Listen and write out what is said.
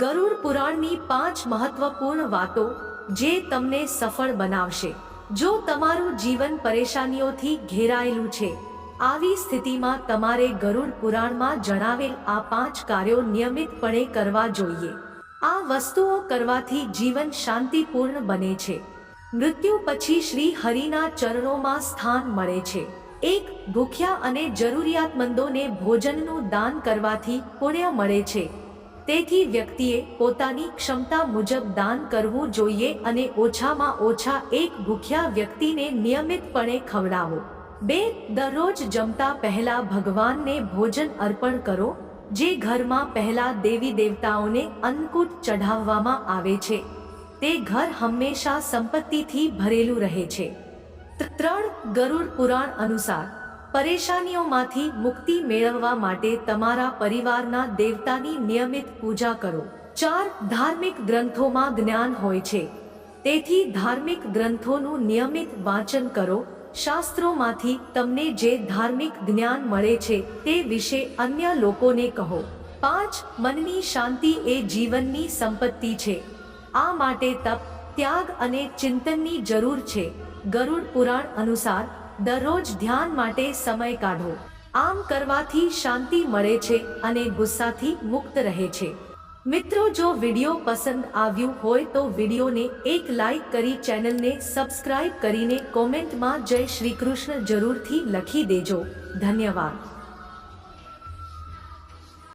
ગરુડ પુરાણની પાંચ મહત્વપૂર્ણ વાતો જે તમને સફળ બનાવશે. જો તમારું જીવન પરેશાનીઓથી ઘેરાયેલું છે, આવી સ્થિતિમાં તમારે ગરુડ પુરાણમાં જણાવેલ આ પાંચ કાર્યો નિયમિતપણે કરવા જોઈએ. આ વસ્તુઓ કરવાથી જીવન શાંતિપૂર્ણ બને છે. મૃત્યુ પછી શ્રી હરિના ચરણોમાં સ્થાન મળે છે. એક, ભૂખ્યા અને જરૂરિયાતમંદોને ભોજનનું દાન કરવાથી પુણ્ય મળે છે. તેથી વ્યક્તિએ પોતાની ક્ષમતા મુજબ દાન કરવું જોઈએ અને ઓછામાં ઓછા એક ભૂખ્યા વ્યક્તિને નિયમિતપણે ખવડાવો. બે, દરરોજ જમતા પહેલા ભગવાનને ભોજન અર્પણ કરો, જે ઘરમાં પહેલા દેવી દેવતાઓને અન્નકૂટ ચઢાવવામાં આવે છે. તે ઘર હંમેશા સંપત્તિથી ભરેલું રહે છે. ત્રણ, ગરુડ પુરાણ અનુસાર પરેશાનીઓમાંથી મુક્તિ મેળવવા માટે તમારા પરિવારના દેવતાની નિયમિત પૂજા કરો. ચાર ધાર્મિક ગ્રંથોમાં જ્ઞાન હોય છે. તેથી ધાર્મિક ગ્રંથોનું નિયમિત વાંચન કરો. શાસ્ત્રોમાંથી તમને જે ધાર્મિક જ્ઞાન મળે છે તે વિશે અન્ય લોકોને કહો. પાંચ, મનની શાંતિ એ જીવનની સંપત્તિ છે. આ માટે તપ, ત્યાગ અને ચિંતનની જરૂર છે. ગરુડ પુરાણ અનુસાર દરરોજ ધ્યાન માટે સમય કાઢો. આમ કરવાથી શાંતિ મળે છે અને ગુસ્સાથી મુક્ત રહે છે. મિત્રો, જો વીડિયો પસંદ આવ્યું હોય તો વિડીયોને એક લાઈક કરી ચેનલને સબસ્ક્રાઇબ કરીને કોમેન્ટમાં જય શ્રી કૃષ્ણ જરૂરથી લખી દેજો. ધન્યવાદ.